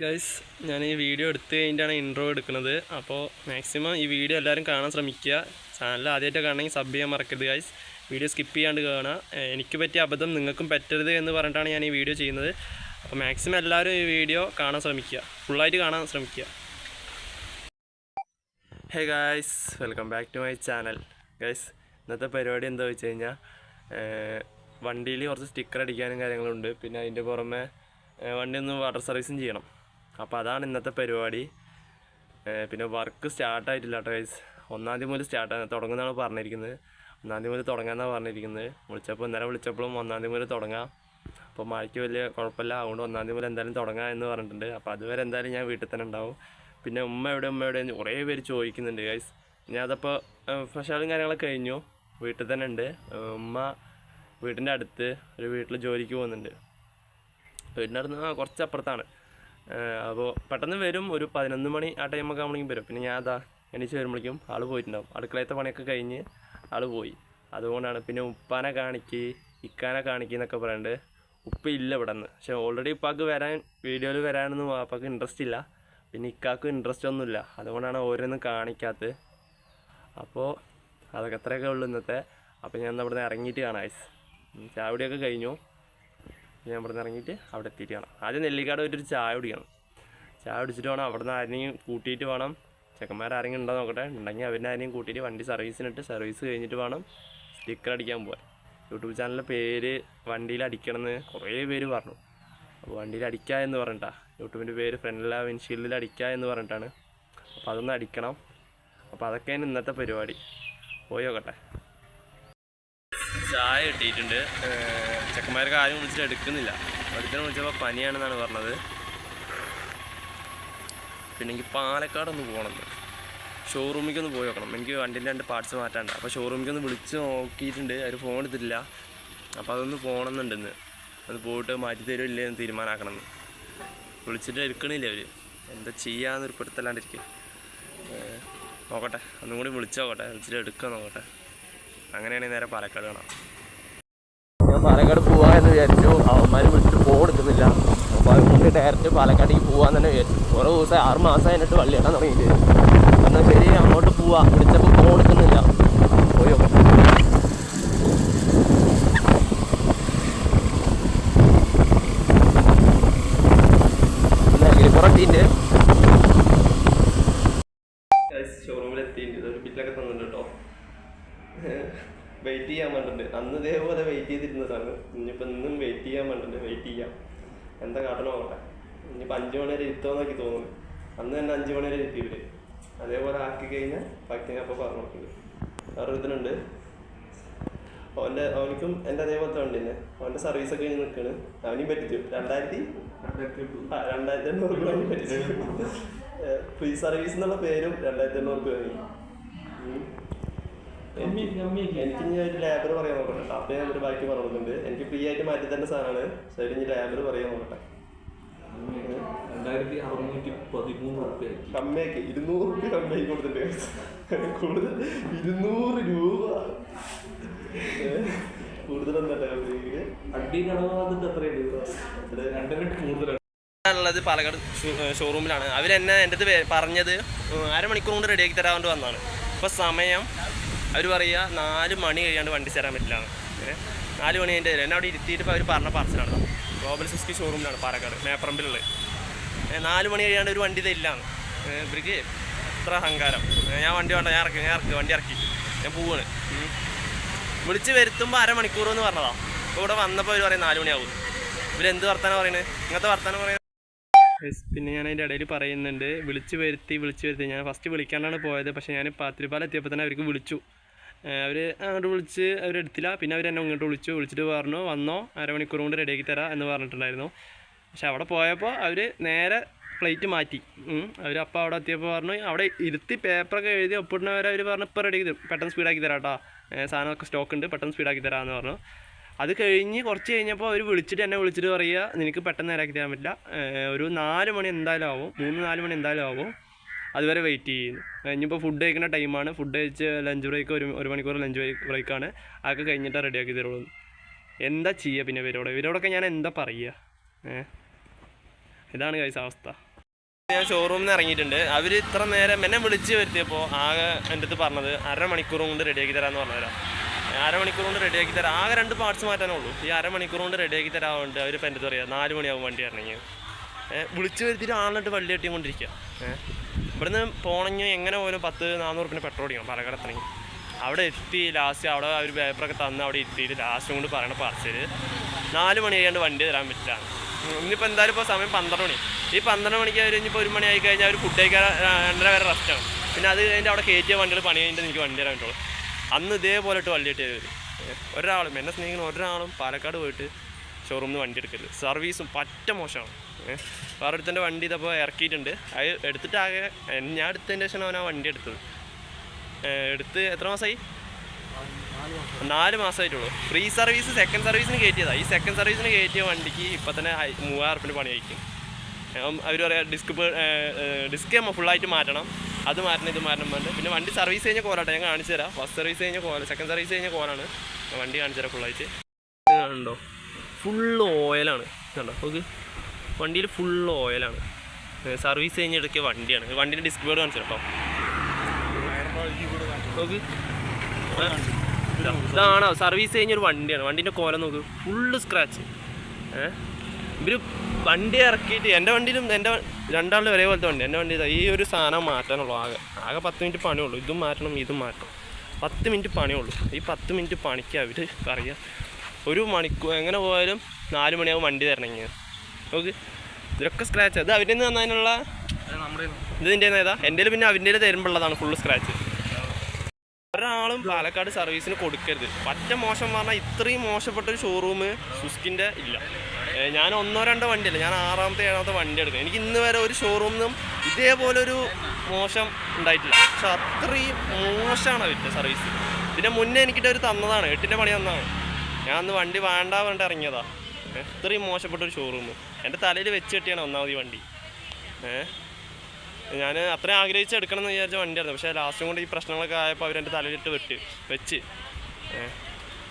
Guys ഞാൻ ഈ video എടുത്ത് കഴിഞ്ഞിട്ടാണ് ഇൻട്രോ എടുക്കുന്നത്. അപ്പോൾ മാക്സിമം ഈ വീഡിയോ എല്ലാവരും കാണാൻ ശ്രമിക്കുക. ചാനൽ ആദ്യമായിട്ട് കാണണമെങ്കിൽ സബ് ചെയ്യാൻ മറക്കരുത് ഗൈസ് വീഡിയോ സ്കിപ്പ് ചെയ്യാണ്ട് കാണുക. എനിക്ക് പറ്റിയ അബദ്ധം നിങ്ങൾക്കും പറ്റരുത് എന്ന് പറഞ്ഞിട്ടാണ് ഞാൻ ഈ വീഡിയോ ചെയ്യുന്നത്. അപ്പോൾ മാക്സിമം എല്ലാവരും ഈ വീഡിയോ കാണാൻ ശ്രമിക്കുക. ഫുള്ളായിട്ട് കാണാൻ ശ്രമിക്കുക. Hey guys welcome back to my channel guys ഇന്നത്തെ പരിപാടി എന്താ വെച്ച് കഴിഞ്ഞാൽ വണ്ടിയിൽ കുറച്ച് സ്റ്റിക്കർ അടിക്കാനും കാര്യങ്ങളുണ്ട്. പിന്നെ അതിന്റെ പുറമെ വണ്ടി ഒന്ന് വാട്ടർ സർവീസും ചെയ്യണം. അപ്പോൾ അതാണ് ഇന്നത്തെ പരിപാടി. പിന്നെ വർക്ക് സ്റ്റാർട്ടായിട്ടില്ല കേട്ടോ ഗൈസ് ഒന്നാം തീയതി മുതൽ സ്റ്റാർട്ടാണ് തുടങ്ങുന്നതാണ് പറഞ്ഞിരിക്കുന്നത്. ഒന്നാം തീയതി മുതൽ തുടങ്ങാമെന്നാണ് പറഞ്ഞിരിക്കുന്നത്. വിളിച്ചപ്പോൾ ഇന്നലെ വിളിച്ചപ്പോഴും ഒന്നാം തീയതി മുതൽ തുടങ്ങാം. അപ്പോൾ മഴയ്ക്ക് വലിയ കുഴപ്പമില്ല. അതുകൊണ്ട് ഒന്നാം തീയതി മുതൽ എന്തായാലും തുടങ്ങാം എന്ന് പറഞ്ഞിട്ടുണ്ട്. അപ്പോൾ അതുവരെ എന്തായാലും ഞാൻ വീട്ടിൽ തന്നെ ഉണ്ടാവും. പിന്നെ ഉമ്മ എവിടെ ഉമ്മ എവിടെ കുറേ പേര് ചോദിക്കുന്നുണ്ട് ഗൈസ് ഞാൻ അതപ്പോൾ ഫഷാലും കാര്യങ്ങളൊക്കെ കഴിഞ്ഞു. വീട്ടിൽ തന്നെ ഉണ്ട്. ഉമ്മ വീട്ടിന്റെ അടുത്ത് ഒരു വീട്ടിൽ ജോലിക്ക് പോകുന്നുണ്ട്. വീടിന്റെ അടുത്ത് കുറച്ച് അപ്പുറത്താണ് അപ്പോൾ പെട്ടെന്ന് വരും ഒരു പതിനൊന്ന് മണി ആ ടൈമൊക്കെ ആകുമ്പോഴേക്കും വരും. പിന്നെ ഞാൻ അതാ എണീച്ച് വരുമ്പോഴേക്കും ആൾ പോയിട്ടുണ്ടാവും. അടുക്കളയത്തെ പണിയൊക്കെ കഴിഞ്ഞ് ആൾ പോയി. അതുകൊണ്ടാണ് പിന്നെ ഉപ്പാനെ കാണിക്ക് ഇക്കാനെ കാണിക്ക് എന്നൊക്കെ പറയുന്നുണ്ട് ഉപ്പ ഇല്ല ഇവിടെ നിന്ന് പക്ഷേ ഓൾറെഡി ഉപ്പാക്ക് വരാൻ വീഡിയോയിൽ വരാനൊന്നും അപ്പാക്ക് ഇൻട്രസ്റ്റ് ഇല്ല. പിന്നെ ഇക്കാക്ക് ഇൻട്രസ്റ്റ് ഒന്നുമില്ല. അതുകൊണ്ടാണ് ഓരോന്നും കാണിക്കാത്തത്. അപ്പോൾ അതൊക്കെ അത്രയൊക്കെ ഉള്ളൂ ഇന്നത്തെ. അപ്പോൾ ഞാൻ ഇവിടെ നിന്ന് ഇറങ്ങിയിട്ട് കാണാം. ഉം, ചായകുടിയൊക്കെ കഴിഞ്ഞു. ഞാൻ ഇവിടെ നിന്ന് ഇറങ്ങിയിട്ട് അവിടെ എത്തിയിട്ട് കാണാം ആദ്യം നെല്ലിക്കാട് പോയിട്ട് ഒരു ചായ കുടിക്കണം. ചായ കുടിച്ചിട്ട് വേണം അവിടെ നിന്ന് ആരെയും കൂട്ടിയിട്ട് വേണം. ചെക്കന്മാർ ആരെങ്കിലും ഉണ്ടോ നോക്കട്ടെ. ഉണ്ടെങ്കിൽ അവരെ ആരെയും കൂട്ടിയിട്ട് വണ്ടി സർവീസിനിട്ട് സർവീസ് കഴിഞ്ഞിട്ട് വേണം സ്റ്റിക്കർ അടിക്കാൻ പോകാൻ യൂട്യൂബ് ചാനലിന്റെ പേര് വണ്ടിയിൽ അടിക്കണമെന്ന് കുറേ പേര് പറഞ്ഞു. അപ്പോൾ വണ്ടിയിൽ അടിക്കുക എന്ന് പറഞ്ഞിട്ടാ. യൂട്യൂബിന്റെ പേര് ഫ്രണ്ടിലെ വിൻഷീൽഡിൽ അടിക്കുക എന്ന് പറഞ്ഞിട്ടാണ്. അപ്പോൾ അതൊന്ന് അടിക്കണം. അപ്പോൾ അതൊക്കെയാണ് ഇന്നത്തെ പരിപാടി. പോയി നോക്കട്ടെ. ചായ കിട്ടിയിട്ടുണ്ട്. ചെക്കന്മാർക്ക് ആരും വിളിച്ചിട്ട് എടുക്കുന്നില്ല. ഒരുത്തനെ വിളിച്ചപ്പോൾ പനിയാണെന്നാണ് പറഞ്ഞത്. പിന്നെ എനിക്ക് പാലക്കാടൊന്ന് പോകണം. ഷോറൂമിലേക്ക് ഒന്ന് പോയി നോക്കണം. എനിക്ക് വണ്ടിന്റെ രണ്ട് പാർട്സ് മാറ്റാണ്ട് അപ്പോൾ ഷോറൂമിലേക്ക് ഒന്ന് വിളിച്ച് നോക്കിയിട്ടുണ്ട്. അവർ ഫോൺ എടുത്തിട്ടില്ല. അപ്പോൾ അതൊന്ന് പോകണമെന്നുണ്ടെന്ന്. അത് പോയിട്ട് മാറ്റി തരുമില്ലേ എന്ന് തീരുമാനമാക്കണം വിളിച്ചിട്ട് എടുക്കണില്ല അവർ എന്താ ചെയ്യാന്നൊരു പെടുത്തല്ലാണ്ടിരിക്കും നോക്കട്ടെ. ഒന്നും കൂടി വിളിച്ചോക്കട്ടെ വിളിച്ചിട്ട് എടുക്കാൻ നോക്കട്ടെ. അങ്ങനെയാണെങ്കിൽ നേരെ പാലക്കാട് കാണാം. ഞാൻ പാലക്കാട് പോവാ എന്ന് വിചാരിച്ചു. അവന്മാർ വിളിച്ചിട്ട് പോകെടുക്കുന്നില്ല അപ്പോൾ അതുകൊണ്ട് ഡയറക്റ്റ് പാലക്കാടേക്ക് പോവാന്ന് തന്നെ വിചാരിച്ചു. കുറേ ദിവസം ആറ് മാസം കഴിഞ്ഞിട്ട് വള്ളിയാണ് തുടങ്ങിയിട്ട് എന്നാൽ ശരി അങ്ങോട്ട് പോവാ. വിളിച്ചപ്പോൾ ഫോൺ എടുക്കുന്നില്ല പോയി നോക്കട്ടെ നെല്ലിപ്പുറത്തിന്റെ ഷോറൂമിൽ എത്തിയിട്ടുണ്ട് ഒരു ബില്ലൊക്കെ തന്നിട്ടുണ്ട് കേട്ടോ വെയിറ്റ് ചെയ്യാൻ വേണ്ടിട്ടുണ്ട് അന്ന് ഇതേപോലെ വെയിറ്റ് ചെയ്തിരുന്നതാണ് ഇനിയിപ്പോൾ ഇന്നും വെയിറ്റ് ചെയ്യാൻ വേണ്ടിട്ടുണ്ട് വെയിറ്റ് ചെയ്യാം. എന്താ കാട്ടണം നോക്കട്ടെ. ഇനിയിപ്പോൾ അഞ്ച് മണി വരെ ഇരുത്തോന്ന് എനിക്ക് തോന്നുന്നു. അന്ന് തന്നെ അഞ്ച് മണി വരെ ഇരുത്തി ഇവർ. അതേപോലെ ആക്കി കഴിഞ്ഞാൽ ബാക്കി അപ്പോൾ പറഞ്ഞു നോക്കുന്നത് വേറെ ഇതിനുണ്ട് അവന്റെ അവനിക്കും എന്റെ അതേപോലത്തെ വണ്ടി തന്നെ. അവന്റെ സർവീസൊക്കെ കഴിഞ്ഞ് നിൽക്കുകയാണ് അവനെയും പറ്റിച്ചു. രണ്ടായിരത്തി രണ്ടായിരത്തി എണ്ണൂറ് രൂപ പറ്റിച്ചു. ഫ്രീ സർവീസ് എന്നുള്ള പേരും രണ്ടായിരത്തി എണ്ണൂറ് രൂപ വാങ്ങി. എനിക്ക് എനിക്ക് ഇനി ഒരു ലാബർ പറയാൻ നോക്കട്ടെ. അപ്പൊ ഞാൻ ഒരു ബാക്കി പറഞ്ഞിട്ടുണ്ട്. എനിക്ക് ഫ്രീ ആയിട്ട് മാറ്റി തരുന്ന സാധനമാണ്. സൈഡ് ഇനി ലാബർ പറയാൻ നോക്കട്ടെ. രണ്ടായിരത്തി അറുന്നൂറ്റി പതിമൂന്ന് റുപ്യ കമ്മിയാക്കി. ഇരുന്നൂറ് റുപ്യ കമ്മിയാക്കി കൊടുത്തിട്ട്. കൂടുതൽ ഇരുന്നൂറ് രൂപ. എന്താ അടിയിൽ എത്രയുണ്ട് കൂടുതലാണ്. ഉള്ളത് പാലക്കാട് ഷോറൂമിലാണ് അവരെന്നെ എന്റെ അടുത്ത് പറഞ്ഞത് അരമണിക്കൂർ കൊണ്ട് റെഡിയാക്കി തരാൻ വന്നാണ് വന്നതാണ്. ഇപ്പോൾ സമയം അവർ പറയുക നാല് മണി കഴിയാണ്ട് വണ്ടി തരാൻ പറ്റില്ല. നാല് മണി കഴിഞ്ഞിട്ട് എന്നെ അവിടെ ഇരുത്തിയിട്ട് അവർ പറഞ്ഞ പാർസലാണ് ഗ്ലോബൽ സിസ്കി ഷോറൂമിലാണ് പാലക്കാട് മേപ്പറമ്പിലുള്ളത്. നാല് മണി കഴിയാണ്ട് ഒരു വണ്ടി തരില്ലാന്ന് ഏഹ് ഇവർക്ക് എത്ര അഹങ്കാരം. ഞാൻ വണ്ടി വേണ്ട ഞാൻ ഇറക്കി ഞാൻ ഇറക്കി വണ്ടി ഇറക്കി. ഞാൻ പോവാണ്. വിളിച്ച് വരുത്തുമ്പോൾ അരമണിക്കൂർ എന്ന് പറഞ്ഞതാ. ഇപ്പോൾ ഇവിടെ വന്നപ്പോൾ അവർ പറയും നാല് മണിയാവും. ഇവരെന്ത് വർത്താനം പറയുന്നത് ഇങ്ങനത്തെ വർത്താനം പറയുന്നത് പിന്നെ ഞാൻ അതിന്റെ ഇടയിൽ പറയുന്നുണ്ട്. വിളിച്ച് വരുത്തി വിളിച്ച് വരുത്തി. ഞാൻ ഫസ്റ്റ് വിളിക്കാണ്ടാണ് പോയത്. പക്ഷേ ഞാൻ പാത്തിരിപ്പാലെത്തിയപ്പോൾ തന്നെ അവർക്ക് വിളിച്ചു. അവർ അങ്ങോട്ട് വിളിച്ച് അവരെടുത്തില്ല പിന്നെ അവർ എന്നെ ഇങ്ങോട്ട് വിളിച്ചു. വിളിച്ചിട്ട് പറഞ്ഞു വന്നോ അരമണിക്കൂർ കൊണ്ട് റെഡിയാക്കി തരാം എന്ന് പറഞ്ഞിട്ടുണ്ടായിരുന്നു. പക്ഷെ അവിടെ പോയപ്പോൾ അവർ നേരെ പ്ലേറ്റ് മാറ്റി. അവർ അപ്പോൾ അവിടെ എത്തിയപ്പോൾ പറഞ്ഞു അവിടെ ഇരുത്തി പേപ്പറൊക്കെ എഴുതി ഒപ്പിടുന്നവരെ അവർ പറഞ്ഞു ഇപ്പോൾ റെഡിയാക്കി തരും. പെട്ടെന്ന് സ്പീഡാക്കി തരാം കേട്ടോ സാധനമൊക്കെ സ്റ്റോക്ക് ഉണ്ട് പെട്ടെന്ന് സ്പീഡാക്കി തരാമെന്ന് പറഞ്ഞു. അത് കഴിഞ്ഞ് കുറച്ച് കഴിഞ്ഞപ്പോൾ അവർ വിളിച്ചിട്ട് എന്നെ വിളിച്ചിട്ട് പറയുക നിനക്ക് പെട്ടെന്ന് നേരാക്കി തരാൻ പറ്റില്ല. ഒരു നാല് മണി എന്തായാലും ആവും. മൂന്ന് നാല് മണി എന്തായാലും ആവും. അതുവരെ വെയിറ്റ് ചെയ്യുന്നു ഇനിയിപ്പോൾ ഫുഡ് കഴിക്കുന്ന ടൈമാണ് ഫുഡ് കഴിച്ച് ലഞ്ച് ബ്രേക്ക് ഒരു ഒരു മണിക്കൂർ ലഞ്ച് ബ്രേക്കാണ് അതൊക്കെ കഴിഞ്ഞിട്ട് റെഡിയാക്കി തരുള്ളൂ. എന്താ ചെയ്യുക പിന്നെ ഇവരോട് ഇവരോടൊക്കെ ഞാൻ എന്താ പറയുക ഏഹ് ഇതാണ് കഴിച്ച അവസ്ഥ. ഞാൻ ഷോറൂമിൽ നിന്ന് ഇറങ്ങിയിട്ടുണ്ട്. അവർ ഇത്ര നേരം എന്നെ വിളിച്ച് വരുത്തിയപ്പോൾ ആകെ എന്റെ അടുത്ത് പറഞ്ഞത് അരമണിക്കൂർ കൊണ്ട് റെഡിയാക്കി തരാമെന്ന് പറഞ്ഞുതരാം അരമണിക്കൂർ കൊണ്ട് റെഡിയാക്കി തരാം. ആകെ രണ്ട് പാർട്സ് മാറ്റാനേ ഉള്ളൂ. ഈ അരമണിക്കൂർ കൊണ്ട് റെഡിയാക്കി അവർ ഇപ്പം എന്റെ അടുത്ത് പറയുക നാല് മണിയാവും വണ്ടി ഇറങ്ങി. വിളിച്ച് വരുത്തിയിട്ട് ആളിട്ട് വള്ളി കെട്ടിക്കൊണ്ടിരിക്കുക ഏഹ് ഇവിടുന്ന് പോണെങ്കിൽ എങ്ങനെ പോലും പത്ത് നാനൂറ് പിന്നെ പെട്രോൾ അടിക്കണം പാലക്കാട് എത്തണമെങ്കിൽ അവിടെ എത്തി ലാസ്റ്റ് അവിടെ അവർ പേപ്പറൊക്കെ തന്ന് അവിടെ എത്തി ലാസ്റ്റ് കൊണ്ട് പറയണ പാർസൽ നാല് മണി കഴിയാണ്ട് വണ്ടി തരാൻ പറ്റില്ല. ഇന്നിപ്പോൾ എന്തായാലും ഇപ്പോൾ സമയം പന്ത്രണ്ട് മണി. ഈ പന്ത്രണ്ട് മണിക്ക് അവർ ഇനിയിപ്പോൾ ഒരു മണി ആയി കഴിഞ്ഞാൽ അവർ ഫുഡ് കഴിക്കാൻ രണ്ടര വരെ റെസ്റ്റാണ് പിന്നെ അത് കഴിഞ്ഞ് അവിടെ കയറ്റിയ വണ്ടികൾ പണി കഴിഞ്ഞിട്ട് എനിക്ക് വണ്ടി തരാൻ പറ്റുള്ളൂ. അന്ന് ഇതേപോലെ ഇട്ട് വള്ളി കിട്ടിയത് ഒരാളും എന്നെ സ്നേഹിക്കുന്ന ഒരാളും പാലക്കാട് പോയിട്ട് ഷോറൂമിൽ നിന്ന് വണ്ടി എടുക്കരുത്. സർവീസും പറ്റ മോശമാണ്. ഏഹ് വേറെ ഒരുത്തന്റെ വണ്ടി ഇതപ്പോൾ ഇറക്കിയിട്ടുണ്ട്. അത് എടുത്തിട്ടാകെ ഞാൻ എടുത്തതിന്റെ ശേഷം അവനാ വണ്ടി എടുത്തത്. എടുത്ത് എത്ര മാസമായി? നാല് മാസമായിട്ടുള്ളൂ. ഫ്രീ സർവീസ് സെക്കൻഡ് സർവീസിന് കയറ്റിയതാണ് ഈ സെക്കൻഡ് സർവീസിന് കയറ്റിയ വണ്ടിക്ക് ഇപ്പം തന്നെ മൂവായിരം റുപ്യന്റെ പണി അയക്കും അവർ പറയാം ഡിസ്ക് ഡിസ്ക് നമ്മൾ ഫുള്ളായിട്ട് മാറ്റണം. അത് മാറ്റണം ഇത് മാറ്റണം പറഞ്ഞിട്ട്. പിന്നെ വണ്ടി സർവീസ് കഴിഞ്ഞ കോലാട്ടെ ഞാൻ കാണിച്ചു തരാം. ഫസ്റ്റ് സർവീസ് കഴിഞ്ഞ കോല സെക്കൻഡ് സർവീസ് കഴിഞ്ഞ കോലാണ്. വണ്ടി കാണിച്ചു തരാം ഫുള്ളായിട്ട്. കണ്ടോ? ഫുള്ള് ഓയിലാണ്. കണ്ടോ? നോക്ക്. വണ്ടിയിൽ ഫുൾ ഓയിലാണ് സർവീസ് കഴിഞ്ഞ് എടുക്കിയ വണ്ടിയാണ്. വണ്ടിന്റെ ഡിസ്ക് ബോർഡ് കാണിച്ചു കേട്ടോ. ഇതാണോ സർവീസ് കഴിഞ്ഞൊരു വണ്ടിയാണ്. വണ്ടീന്റെ കോല നോക്ക്. ഫുള്ള് സ്ക്രാച്ച് ഏഹ് ഇവർ വണ്ടി ഇറക്കിയിട്ട് എന്റെ വണ്ടിയിലും എന്റെ രണ്ടാളുടെ ഒരേപോലത്തെ വണ്ടി. എന്റെ വണ്ടി ഈ ഒരു സാധനം മാറ്റാനുള്ളൂ. ആകെ ആകെ പത്ത് മിനിറ്റ് പണിയുള്ളൂ. ഇതും മാറ്റണം ഇതും മാറ്റണം. പത്ത് മിനിറ്റ് പണിയുള്ളൂ. ഈ പത്ത് മിനിറ്റ് പണിക്ക് അവർ പറയുക ഒരു മണിക്കൂർ എങ്ങനെ പോയാലും നാല് മണിയാവും വണ്ടി തരണമെങ്കിൽ നോക്ക് ഇതൊക്കെ സ്ക്രാച്ച് അത് അവന്റെ നിന്ന് തന്നതിനുള്ള ഇത് ഇതിന്റെ ഏതാ? എന്റെ പിന്നെ അവന്റെ തരുമ്പോഴുള്ളതാണ് ഫുള്ള് സ്ക്രാച്ച് ഒരാളും പാലക്കാട് സർവീസിന് കൊടുക്കരുത്. പറ്റ മോശം പറഞ്ഞാൽ ഇത്രയും മോശപ്പെട്ട ഒരു ഷോറൂം സുസ്കിന്റെ ഇല്ല. ഞാൻ ഒന്നോ രണ്ടോ വണ്ടിയല്ല ഞാൻ ആറാമത്തെ ഏഴാമത്തെ വണ്ടി എടുക്കും. എനിക്ക് ഇന്ന് വരെ ഒരു ഷോറൂമിനും ഇതേപോലെ ഇതേപോലൊരു മോശം ഉണ്ടായിട്ടില്ല. പക്ഷെ അത്രയും മോശമാണ് അവരുടെ സർവീസ് ഇതിന്റെ മുന്നേ എനിക്കിട്ട് ഒരു തന്നതാണ് എട്ടിന്റെ പണി തന്നതാണ്. ഞാൻ അന്ന് വണ്ടി വേണ്ട പറഞ്ഞിട്ട് ഇറങ്ങിയതാ. ഏ, ഇത്രയും മോശപ്പെട്ട ഒരു ഷോറൂം എന്റെ തലയിൽ വെച്ച് കെട്ടിയാണ് ഒന്നാമത് വണ്ടി. ഏഹ് ഞാൻ അത്രയും ആഗ്രഹിച്ച് എടുക്കണം എന്ന് വിചാരിച്ച വണ്ടിയായിരുന്നു. പക്ഷേ ലാസ്റ്റും കൊണ്ട് ഈ പ്രശ്നങ്ങളൊക്കെ ആയപ്പോൾ അവരെന്റെ തലയിലിട്ട് വെട്ട് വെച്ച്.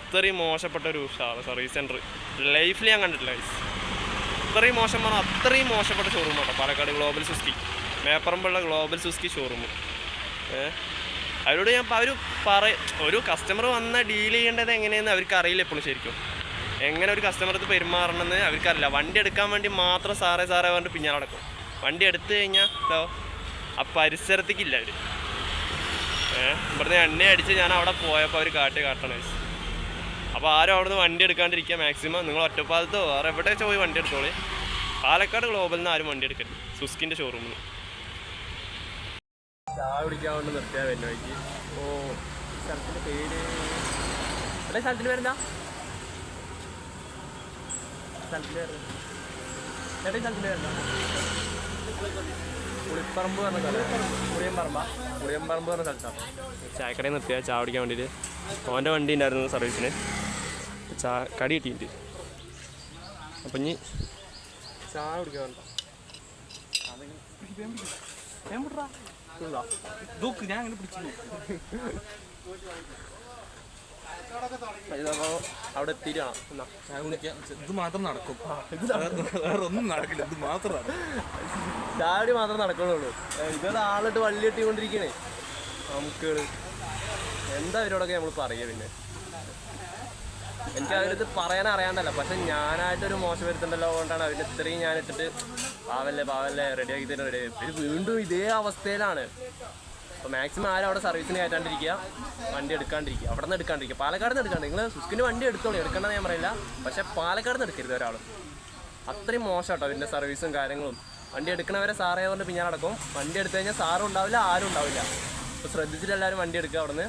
ഇത്രയും മോശപ്പെട്ട ഒരു സർവീസ് സെന്റർ ലൈഫിൽ ഞാൻ കണ്ടിട്ടില്ല. ഇത്രയും മോശം പറഞ്ഞാൽ അത്രയും മോശപ്പെട്ട ഷോറൂം കേട്ടോ പാലക്കാട് ഗ്ലോബൽ സുസ്കി മേപ്പറമ്പുള്ള ഗ്ലോബൽ സുസ്കി ഷോറൂം അവരോട് ഞാൻ അവർ പറ ഒരു കസ്റ്റമർ വന്ന ഡീൽ ചെയ്യേണ്ടത് എങ്ങനെയെന്ന് അവർക്ക് അറിയില്ല എപ്പോഴും ശരിക്കും. എങ്ങനെ ഒരു കസ്റ്റമർക്ക് പെരുമാറണമെന്ന് അവർക്കറിയില്ല. വണ്ടി എടുക്കാൻ വേണ്ടി മാത്രം സാറേ സാറേ പറഞ്ഞിട്ട് പിന്നാലെ നടക്കും. വണ്ടി എടുത്തു കഴിഞ്ഞാൽ ആ പരിസരത്തേക്കില്ല അവർ ഇവിടുന്ന് എണ്ണ അടിച്ച് ഞാൻ അവിടെ പോയപ്പോൾ അവർ കാട്ടി കാട്ടണം അപ്പോൾ ആരും അവിടുന്ന് വണ്ടി എടുക്കാണ്ടിരിക്കുക മാക്സിമം നിങ്ങൾ ഒറ്റപ്പാലത്തോ വേറെ എവിടെ വെച്ചാൽ പോയി വണ്ടി എടുത്തോളി. പാലക്കാട് ഗ്ലോബലിൽ നിന്ന് ആരും വണ്ടി എടുക്കരുത്. സുസ്കിന്റെ ഷോറൂമിൽ നിന്ന് ചായ കുടിക്കാൻ വേണ്ടി നിർത്തിയാൽ വരുന്ന വഴിക്ക്. ഓ സ്ഥലത്തിന്റെ പേര്? എവിടെ സ്ഥലത്തിന്റെ പേരെന്താ? സ്ഥലത്തിന്റെ പേര് എവിടെ സ്ഥലത്തിന്റെ പേരെന്താ പുളിപ്പറമ്പ് പറഞ്ഞ സ്ഥലം. പുളിയമ്പറമ്പ പുളിയമ്പറമ്പ് പറഞ്ഞ സ്ഥലത്താണ് ചായക്കടയിൽ നിർത്തിയ ചായ പിടിക്കാൻ വേണ്ടിയിട്ട്. ഓന്റെ വണ്ടി ഉണ്ടായിരുന്നു സർവീസിന്. ചാ കടി കിട്ടിയിട്ട് അപ്പം ഇനി ചായ കുടിക്കാൻ വേണ്ട ദൂക്ക് ഞാൻ അങ്ങനെ പിടിച്ചു അവിടെ എത്തിയിട്ടാണ്. എന്നാ ഞാൻ വിളിക്കാം ഇത് മാത്രം നടക്കും. വേറെ- ഒന്നും നടക്കില്ല. ഇത് മാത്രമാണ് ചാടി മാത്രം നടക്കണുള്ളൂ ഇതൊരു ആളിട്ട് വള്ളി കെട്ടിക്കൊണ്ടിരിക്കണേ. നമുക്ക് എന്താ അവരോടൊക്കെ നമ്മൾ പറയുക പിന്നെ? എനിക്ക് അവരത് പറയാൻ അറിയാണ്ടല്ല. പക്ഷെ ഞാനായിട്ടൊരു മോശം വരുത്തുണ്ടല്ലോ കൊണ്ടാണ് അവരുടെ ഇത്രയും ഞാൻ ഇട്ടിട്ട് പാവല്ലേ പാവല്ലേ റെഡിയാക്കി തരും റെഡിയാക്കി വീണ്ടും ഇതേ അവസ്ഥയിലാണ്. അപ്പോൾ മാക്സിമം ആരും അവിടെ സർവീസിന് കയറ്റാണ്ടിരിക്കുക. വണ്ടി എടുക്കാണ്ടിരിക്കുക. അവിടെ നിന്ന് എടുക്കാണ്ടിരിക്കുക. പാലക്കാട് നിന്ന് എടുക്കാണ്ട്. നിങ്ങൾ സുസ്കിന്റെ വണ്ടി എടുത്തോളൂ. എടുക്കണമെന്ന് ഞാൻ പറയില്ല. പക്ഷേ പാലക്കാട് നിന്ന് എടുക്കരുത് ഒരാൾ അത്രയും മോശം കേട്ടോ അതിന്റെ സർവീസും കാര്യങ്ങളും. വണ്ടി എടുക്കണവരെ സാറേ പറഞ്ഞിട്ട് പിന്നെ നടക്കും. വണ്ടി എടുത്തു കഴിഞ്ഞാൽ സാറും ഉണ്ടാവില്ല ആരും ഉണ്ടാവില്ല. അപ്പോൾ ശ്രദ്ധിച്ചിട്ട് എല്ലാവരും വണ്ടി എടുക്കുക അവിടെ നിന്ന്